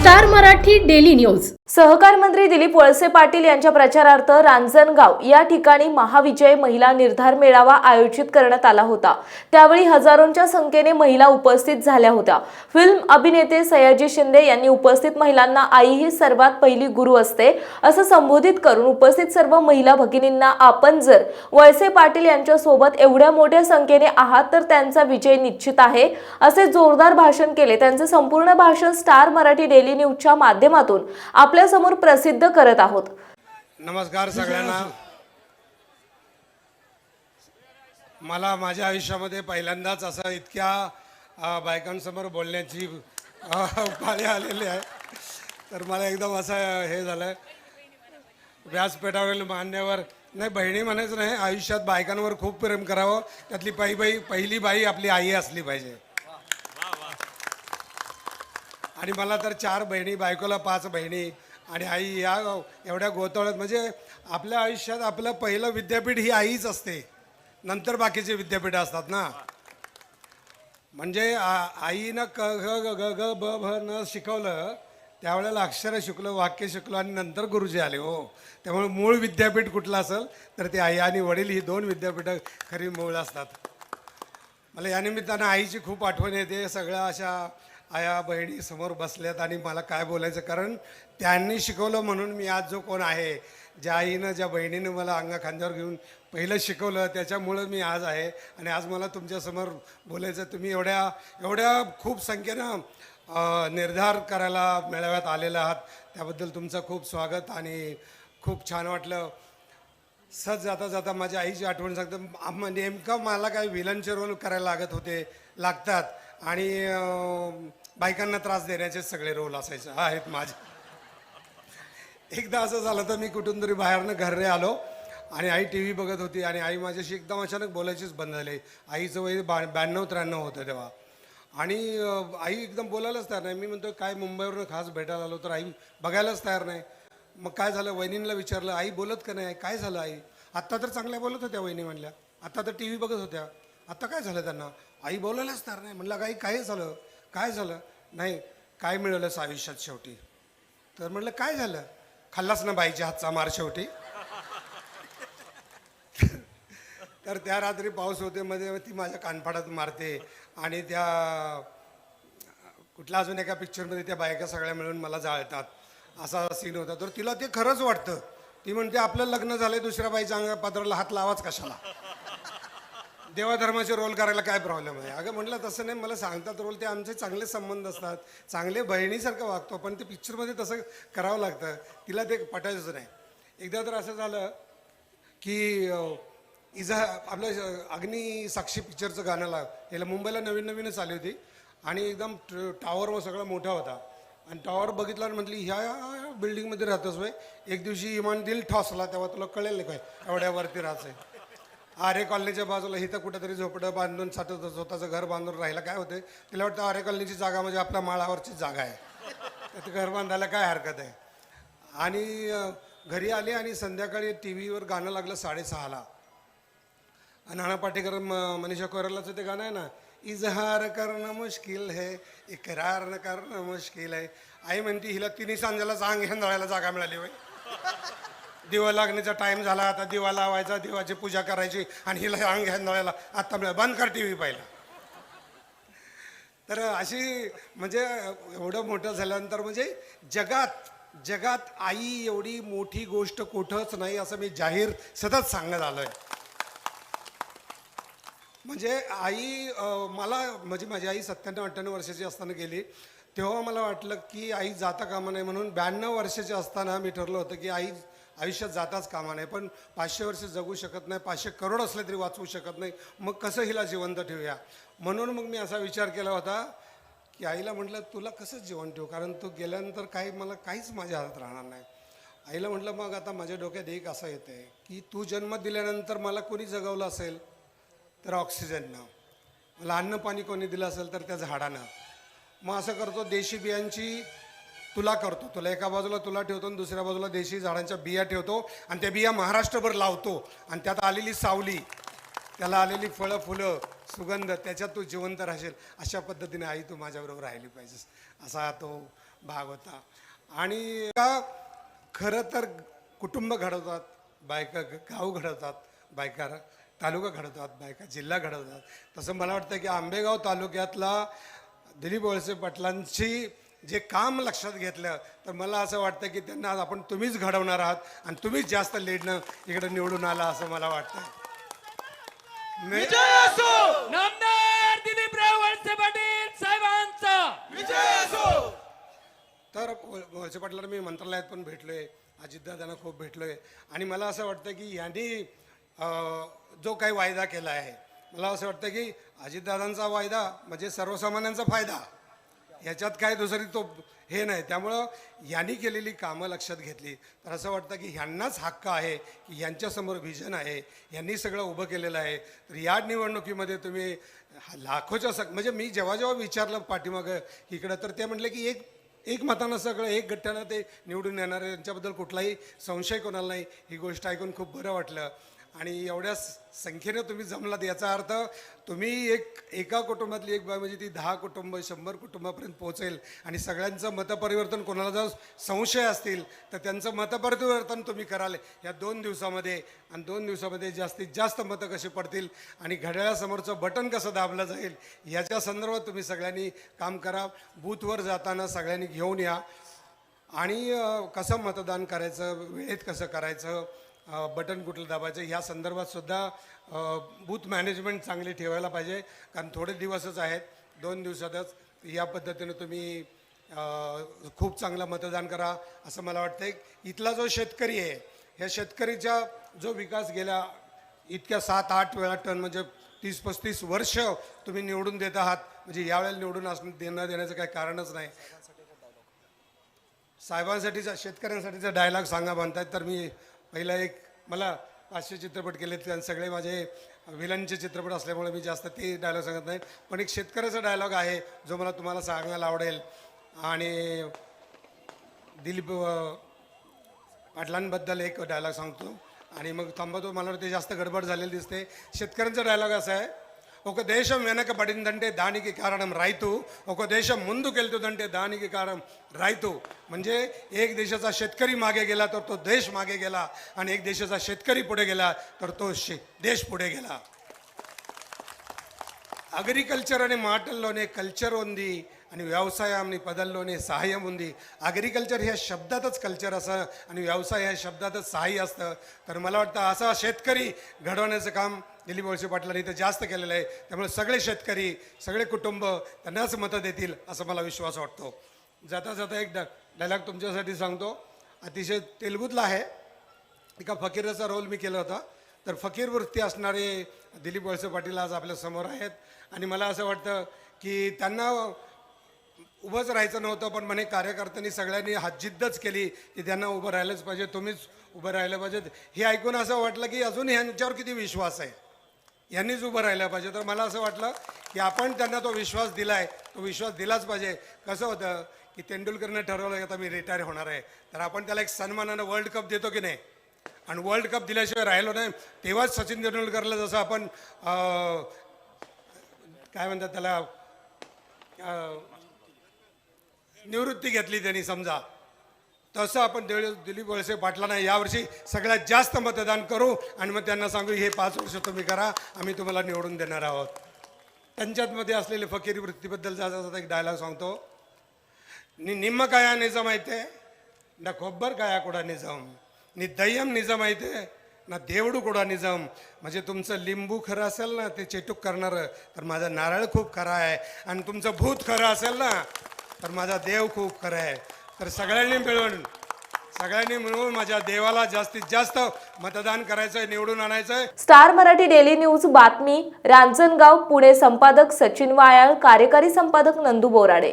Star Marathi daily news. सहकार मंत्री दिलीप वळसे पाटील यांच्या प्रचारार्थ रांजणगाव या ठिकाणी महाविजय महिला निर्धार मेळावा आयोजित करण्यात आला होता. त्यावेळी हजारोंच्या संख्येने महिला उपस्थित झाल्या होत्या. फिल्म अभिनेते सयाजी शिंदे यांनी उपस्थित महिलांना आई ही सर्वात पहिली गुरु असते असं संबोधित करून उपस्थित सर्व महिला भगिनींना आपण जर वळसे पाटील यांच्या सोबत एवढ्या मोठ्या संख्येने आहात तर त्यांचा विजय निश्चित आहे असे जोरदार भाषण केले. त्यांचे संपूर्ण भाषण स्टार मराठी डेली न्यूजच्या माध्यमातून. आपल्या आपल्यासमोर प्रसिद्ध करत आहोत. नमस्कार सगळ्यांना. मला माझ्या आयुष्यामध्ये पहिल्यांदाच असं इतक्या बायकांसमोर बोलण्याची पाळी आलेली आहे. तर मला एकदम असं हे झालं व्यासपीठावरील मान्यवर नाही बहिणी म्हणायचं नाही आयुष्यात बायकांवर खूप प्रेम करावं. त्यातली पहिली बाई पहिली बाई आपली आई असली पाहिजे. आणि मला तर चार बहिणी बायकोला पाच बहिणी आणि आई या एवढ्या गोतवळत म्हणजे आपल्या आयुष्यात आपलं पहिलं विद्यापीठ ही आईच असते. नंतर बाकीचे विद्यापीठ असतात ना. म्हणजे आईनं क ग ग ग ग ब भ न शिकवलं त्यावेळेला अक्षरं शिकलो वाक्य शिकलो आणि नंतर गुरुजी आले हो. त्यामुळे मूळ विद्यापीठ कुठलं असेल तर ते आई आणि वडील ही दोन विद्यापीठं खरी मूळ असतात. मला या निमित्तानं आईची खूप आठवण येते सगळ्या अशा आया बहिणी समोर बसल्यात आणि मला काय बोलायचं? कारण त्यांनी शिकवलं म्हणून मी आज जो कोण आहे ज्या आईनं ज्या बहिणीनं मला अंगा खांद्यावर घेऊन पहिलं शिकवलं त्याच्यामुळं मी आज आहे. आणि आज मला तुमच्यासमोर बोलायचं तुम्ही एवढ्या एवढ्या खूप संख्येनं निर्धार करायला मेळाव्यात आलेला आहात. त्याबद्दल तुमचं खूप स्वागत आणि खूप छान वाटलं. सहज जाता जाता माझ्या आईची आठवण सांगतं. नेमकं मला काही विलनचे रोल करायला लागत होते लागतात. आणि बायकांना त्रास देण्याचे सगळे रोल असायचे. आहेत माझे. एकदा असं झालं तर मी कुठून तरी बाहेरनं घरे आलो आणि आई टी व्ही बघत होती आणि आई माझ्याशी एकदम अचानक बोलायचीच बंद झाली. आईचं वय बा ब्याण्णव त्र्याण्णव होतं तेव्हा. आणि आई एकदम बोलायलाच तयार नाही. मी म्हणतो काय मुंबईवरून खास भेटायला आलो तर आई बघायलाच तयार नाही. मग काय झालं? वहिनींना विचारलं आई बोलत का नाही? काय झालं आई? आत्ता तर चांगल्या बोलत होत्या वहिनी म्हणल्या. आत्ता तर टी व्ही बघत होत्या. आत्ता काय झालं त्यांना? आई बोलायलाच तयार नाही. म्हणलं आई काय झालं? काय झालं? नाही काय मिळवलंस आयुष्यात शेवटी? तर म्हटलं काय झालं? खाल्लास ना बाईच्या हातचा मार शेवटी? तर त्या रात्री पाऊस होते मध्ये ती माझ्या कानफाडात मारते आणि त्या कुठल्या अजून एका पिक्चरमध्ये त्या बायका सगळ्या मिळून मला जाळतात. असा सीन होता. तर तिला ते खरंच वाटतं. ती म्हणते आपलं लग्न झालंय दुसऱ्या बाईच्या अंगा पात्राला हात लावाच कशाला? देवाधर्माचे रोल करायला काय प्रॉब्लेम आहे? अगं म्हटलं तसं नाही. मला सांगतात रोल ते आमचे चांगले संबंध असतात. चांगले बहिणीसारखं वागतो पण ते पिक्चरमध्ये तसं करावं लागतं. तिला ते पटायचंच नाही. एकदा तर असं झालं की इजा आपलं अग्नी साक्षी पिक्चरचं गाणं लाग याला मुंबईला नवीन नवीनच आली होती. आणि एकदम ट- टॉवर सगळा मोठा होता. आणि टॉवर बघितला आणि म्हटली ह्या बिल्डिंगमध्ये राहतोस वय एक दिवशी इमान दिल ठॉसला तेव्हा तुला कळेल काय एवढ्यावरती राहायचं आहे आरे कॉलनीच्या बाजूला इथं कुठेतरी झोपडं बांधून साठवत स्वतःचं घर बांधून राहिलं काय होते तिला वाटतं आरे कॉलनीची जागा म्हणजे आपल्या माळावरची जागा आहे. तर घर बांधायला काय हरकत आहे? आणि घरी आले आणि संध्याकाळी टी व्हीवर गाणं लागलं साडेसहाला. नाना पाटेकर म- मनीषा कोयरालाचं ते गाणं आहे ना इजहार करणं मुश्किल है इकरार न करणं मुश्किल आहे आई म्हणते हिला तिन्ही सांजाला अंग हेंदळायला जागा मिळाली होय. दिवा लागण्याचा टाइम झाला आता दिवा लावायचा दिवाची पूजा करायची आणि हिला अंग हेंदळायला आता मिळालं बंद कर टी व्ही पाहिला. तर अशी म्हणजे एवढं मोठं झाल्यानंतर म्हणजे जगात जगात आई एवढी मोठी गोष्ट कुठंच नाही असं मी जाहीर सतत सांगत आलोय. म्हणजे आई मला म्हणजे माझी आई सत्त्याण्णव अठ्ठ्याण्णव वर्षाची असताना गेली. तेव्हा मला वाटलं की आई जाता कामा नाही म्हणून ब्याण्णव वर्षाची असताना मी ठरलं होतं की आई आयुष्यात जाताच कामा नाही पण पाचशे वर्ष जगू शकत नाही पाचशे करोड असले तरी वाचवू शकत नाही. मग कसं हिला जिवंत ठेवूया? म्हणून मग मी असा विचार केला होता की आईला म्हटलं तुला कसं जेवण ठेवू? कारण तू गेल्यानंतर काही मला काहीच माझ्या हातात राहणार नाही. आईला म्हटलं मग आता माझ्या डोक्यात एक असं येतं आहे की तू जन्म दिल्यानंतर मला कोणी जगवलं असेल तर ऑक्सिजननं? मला अन्न पाणी कोणी दिलं असेल तर त्या झाडानं? मग असं करतो देशी बियांची तुला करतो. तुला एका बाजूला तुला ठेवतो आणि दुसऱ्या बाजूला देशी झाडांच्या बिया ठेवतो आणि त्या बिया महाराष्ट्रभर लावतो. आणि त्यात आलेली सावली त्याला आलेली फळं फुलं सुगंध त्याच्यात तू जिवंत राहशील. अशा पद्धतीने आई तू माझ्याबरोबर राहिली पाहिजेस. असा तो भाग होता. आणि का खरं तर कुटुंब घडवतात बायका गाव घडवतात बायका तालुका घडवतात बायका जिल्हा घडवतात. तसं मला वाटतं की आंबेगाव तालुक्यातला दिलीप वळसे पाटलांची जे काम लक्षात घेतलं तर मला असं वाटतं की त्यांना आज आपण तुम्हीच घडवणार आहात आणि तुम्हीच जास्त लीडनं इकडे निवडून आला असं मला वाटतं. मे- नामदार दिलीपराव वळसे पाटील साहेबांचा! तर वळ- वळसे पाटलांना मी मंत्रालयात पण भेटलोय अजितदादांना खूप भेटलोय. आणि मला असं वाटतं की यांनी अं, जो काही वायदा केला आहे मला असं वाटतं की अजितदादांचा वायदा म्हणजे सर्वसामान्यांचा फायदा. याच्यात काय दुसरी तो हे नाही. त्यामुळं यांनी केलेली कामं लक्षात घेतली. तर असं वाटतं की ह्यांनाच हक्क आहे की यांच्यासमोर व्हिजन आहे यांनी सगळं उभं केलेलं आहे. तर या निवडणुकीमध्ये तुम्ही लाखोच्या सग म्हणजे मी जेव्हा जेव्हा विचारलं पाठीमागं इकडं तर ते म्हटले की एक एक मतानं सगळं एक गठ्ठ्यानं ते निवडून येणार यांच्याबद्दल कुठलाही संशय कोणाला नाही. ही गोष्ट ऐकून खूप बरं वाटलं. आणि एवढ्या संख्येनं तुम्ही जमलात याचा अर्थ तुम्ही एक एका कुटुंबातली एक बाई म्हणजे ती दहा कुटुंब शंभर कुटुंबापर्यंत पोहोचेल आणि सगळ्यांचं मतपरिवर्तन कोणाला जर संशय असतील तर त्यांचं मतपरिवर्तन तुम्ही कराल. या दोन दिवसामध्ये आणि दोन दिवसामध्ये जास्तीत जास्त मतं कशी पडतील आणि घड्याळासमोरचं बटन कसं दाबलं जाईल याच्या संदर्भात तुम्ही सगळ्यांनी काम करा. बूथवर जाताना सगळ्यांनी घेऊन या. आणि कसं मतदान करायचं वेळेत कसं करायचं बटन कुठलं दाबायचं ह्या संदर्भात सुद्धा बूथ मॅनेजमेंट चांगली ठेवायला पाहिजे कारण थोडे दिवसच आहेत दोन दिवसातच या पद्धतीनं तुम्ही खूप चांगलं मतदान करा असं मला वाटतं इथला जो शेतकरी आहे ह्या शेतकरीचा जो विकास गेला इतक्या सात आठ वेळा टन म्हणजे तीस पस्तीस वर्ष तुम्ही निवडून देत आहात म्हणजे यावेळेला निवडून असणं देणं देण्याचं काही कारणच नाही. साहेबांसाठीचा शेतकऱ्यांसाठीचा डायलॉग सांगा म्हणतायत तर मी पहिला एक मला पाचशे चित्रपट केले कारण सगळे माझे विलनचे चित्रपट असल्यामुळे मी जास्त ते डायलॉग सांगत नाही. पण एक शेतकऱ्याचा डायलॉग आहे जो मला तुम्हाला सांगायला आवडेल. आणि दिलीप पाटलांबद्दल एक डायलॉग सांगतो. आणि मग थांबतो मला ते जास्त गडबड झालेली दिसते. शेतकऱ्यांचा डायलॉग असा आहे ఒక దేశం వెనకబడిందంటే దానికి కారణం రైతు ఒక దేశం ముందుకెళ్తుందంటే దానికి కారణం రైతु म्हणजे एक देशाचा शेतकरी मागे गेला तर तो देश मागे गेला आणि एक देशाचा शेतकरी पुढे गेला तर तो शे देश पुढे गेला అగ్రికల్చర్ అనే మాటల్లోనే కల్చర్ ఉంది आणि వ్యవసాయాన్ని పదాల్లోనే సహాయం ఉంది అగ్రికల్చర్ ह्या शब्दातच कल्चर असं आणि व्यवसाय ह्या शब्दातच सहाय्य असतं तर मला वाटतं असा शेतकरी घडवण्याचं काम दिलीप वळसे पाटलांनी इथं जास्त केलेलं आहे. त्यामुळे सगळे शेतकरी सगळे कुटुंब त्यांनाच मतं देतील असं मला विश्वास वाटतो. जाता जाता एक डायलॉग तुमच्यासाठी सांगतो. अतिशय तेलगुतला आहे. एका फकीराचा रोल मी केला होता. तर फकीर वृत्ती असणारे दिलीप वळसे पाटील आज आपल्यासमोर आहेत. आणि मला असं वाटतं की त्यांना उभंच राहायचं नव्हतं पण म्हणे कार्यकर्त्यांनी सगळ्यांनी हातजिद्दच केली की त्यांना उभं राहिलंच पाहिजे तुम्हीच उभं राहिलं पाहिजे हे ऐकून असं वाटलं की अजून ह्यांच्यावर किती विश्वास आहे? यांनीच उभं राहिलं पाहिजे. तर मला असं वाटलं की आपण त्यांना तो विश्वास दिलाय. तो विश्वास दिलाच पाहिजे. कसं होतं की तेंडुलकरनं ठरवलं की आता मी रिटायर होणार आहे. तर आपण त्याला एक सन्मानानं वर्ल्ड कप देतो की नाही? आणि वर्ल्ड कप दिल्याशिवाय राहिलो नाही. तेव्हाच सचिन तेंडुलकरला जसं आपण काय म्हणतात त्याला निवृत्ती घेतली त्यांनी समजा. तसं आपण दिले दिलीप वळसे पाटलांना यावर्षी सगळ्यात जास्त मतदान करू आणि मग त्यांना सांगू हे पाच वर्ष तुम्ही करा आम्ही तुम्हाला निवडून देणार आहोत. त्यांच्यातमध्ये असलेले फकीरी वृत्तीबद्दल जाता एक डायलॉग सांगतो. नि निम्म काया निजम आहे ना खोब्बर काया कुडा निजम. नि दय्यम निजम आहे ना देवडू कुडा निजम. म्हणजे तुमचं लिंबू खरं असेल ना ते चेटूक करणारं तर माझा नारळ खूप खरा आहे. आणि तुमचं भूत खरं असेल ना तर माझा देव खूप खरा आहे. तर सगळ्यांनी मिळून सगळ्यांनी मिळून माझ्या देवाला जास्तीत जास्त मतदान करायचंय निवडून आणायचंय. स्टार मराठी डेली न्यूज बातमी रांजणगाव पुणे संपादक सचिन वायाळ कार्यकारी संपादक नंदू बोराडे.